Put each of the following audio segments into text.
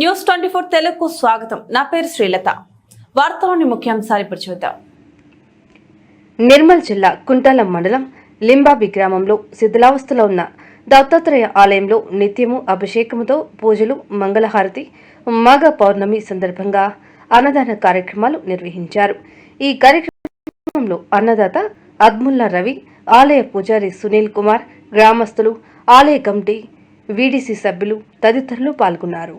News twenty four తెలుగుకు స్వాగతం. నా పేరు శ్రీలత. వార్తలోని ముఖ్యాంశాలు ఇప్పుడు చూద్దాం. నిర్మల్ జిల్లా కుంటాలం మండలం లింబాబి గ్రామంలో శిథిలావస్థలో ఉన్న దత్తాత్రేయ ఆలయంలో నిత్యము అభిషేకముతో పూజలు మంగళహారతి మాఘ పౌర్ణమి సందర్భంగా అన్నదాన కార్యక్రమాలు నిర్వహించారు. ఈ కార్యక్రమంలో అన్నదాత అద్ముల్లా రవి ఆలయ పూజారి సునీల్ కుమార్ గ్రామస్తులు ఆలయ కమిటీ వీడీసీ సభ్యులు తదితరులు పాల్గొన్నారు.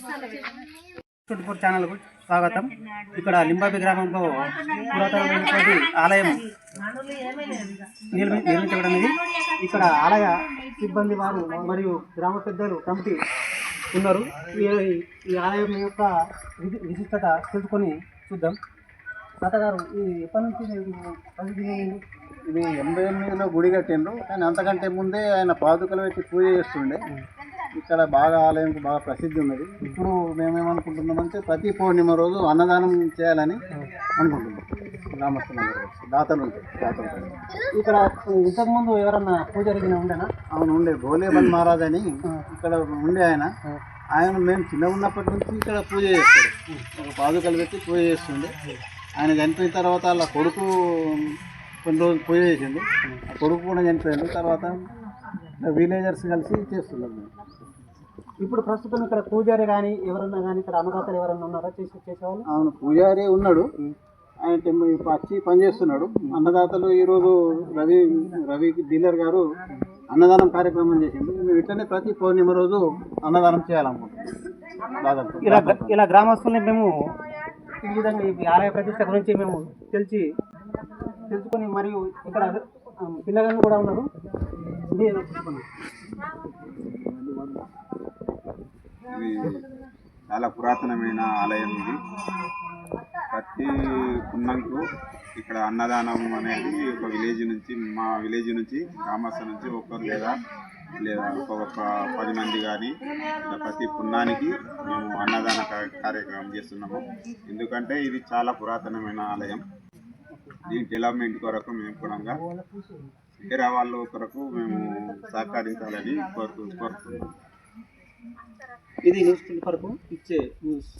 ట్వంటీ ఛానల్కు స్వాగతం. ఇక్కడ లింబాబి గ్రామంలో పురాతనమైనటువంటి ఆలయం నిర్మి నిర్మించబడం ఇది. ఇక్కడ ఆలయ సిబ్బంది వారు మరియు గ్రామ పెద్దలు కమిటీ ఉన్నారు. ఈ ఆలయం యొక్క విశిష్టత తెలుసుకొని చూద్దాం. తాతగారు ఈ ఎప్పటి నుంచి? ఇది ఎనభై ఎనిమిదిలో గుడి కట్టిండ్రు. కానీ అంతకంటే ముందే ఆయన పాదుకలు పెట్టి పూజ చేస్తుండే. ఇక్కడ బాగా ఆలయంకు బాగా ప్రసిద్ధి ఉన్నది. ఇప్పుడు మేమేమనుకుంటున్నామంటే ప్రతి పౌర్ణిమ రోజు అన్నదానం చేయాలని అనుకుంటున్నాం. గ్రామస్తులందరూ. దాతలు ఉంటాయి దాతలు. ఇక్కడ ఇంతకుముందు ఎవరన్నా పూజారి గిన ఉండేనా? అవును ఉండే. భోలేబన్ మహారాజ్ అని ఇక్కడ ఉండే ఆయన. ఆయన మేము చిన్న ఉన్నప్పటి నుంచి ఇక్కడ పూజ చేస్తాడు. ఒక పాదుకలు పెట్టి పూజ చేస్తుండే. ఆయన చనిపోయిన తర్వాత వాళ్ళ కొడుకు కొన్ని రోజులు పూజ చేసిండు. ఆ కొడుకు కూడా చనిపోయాడు. తర్వాత విలేజర్స్ కలిసి చేస్తున్నారు మేము. ఇప్పుడు ప్రస్తుతం ఇక్కడ పూజారి కానీ ఎవరన్నా కానీ ఇక్కడ అన్నదాతలు ఎవరన్నా ఉన్నారా? చేసి చేసేవాళ్ళు? అవును పూజారి ఉన్నాడు. ఆయన వచ్చి పని చేస్తున్నాడు. అన్నదాతలు ఈరోజు రవి రవి డీలర్ గారు అన్నదానం కార్యక్రమం చేసిండు. మేము ఇట్లనే ప్రతి పౌర్ణిమ రోజు అన్నదానం చేయాలనుకుంటున్నాం. దాదాపు. ఇలా ఇలా గ్రామస్తుల్ని మేము ఈ విధంగా ఈ ఆలయ ప్రతిష్ట గురించి మేము తెలిసి తెలుసుకొని మరియు ఇక్కడ పిల్లగాళ్ళు కూడా ఉన్నారు ఇది తెలుసుకున్నాం. ఇది చాలా పురాతనమైన ఆలయం ఇది. ప్రతి పున్నంకు ఇక్కడ అన్నదానం అనేది ఒక విలేజ్ నుంచి మా విలేజ్ నుంచి గ్రామస్థ నుంచి ఒక్కరు లేదా లేదా ఒక పది మంది కానీ ప్రతి పుణ్యానికి మేము అన్నదాన కార్యక్రమం చేస్తున్నాము. ఎందుకంటే ఇది చాలా పురాతనమైన ఆలయం. దీని డెవలప్మెంట్ కొరకు మేము కూడా వేరే వాళ్ళ కొరకు మేము సహకరించాలని కోరుతూ కోరుతున్నాము ఇది న్యూస్ పేపర్కు ఇచ్చే న్యూస్.